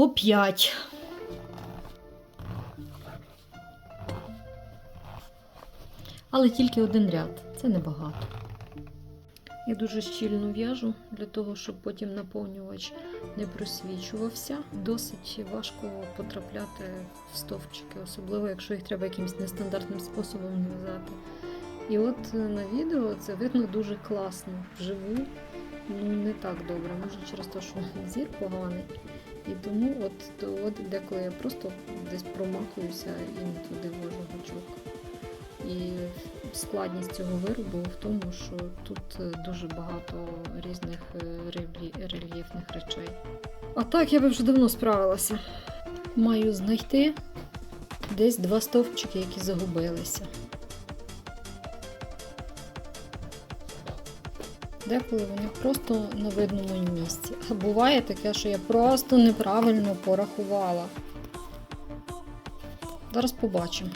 Оп'ять. Але тільки один ряд, це небагато. Я дуже щільно в'яжу для того, щоб потім наповнювач не просвічувався. Досить важко потрапляти в стовпчики, особливо якщо їх треба якимось нестандартним способом в'язати. І от е, на відео це видно дуже класно. Вживу ну, не так добре. Може через те, що зір поганий. І тому от, от деколи я просто десь промахуюся і не туди вожу гачок. І складність цього виробу в тому, що тут е, дуже багато різних е, рельєфних речей. А так я би вже давно справилася. Маю знайти десь два стовпчики, які загубилися. Деколи вони просто на видному місці. А буває таке, що я просто неправильно порахувала. Зараз побачимо.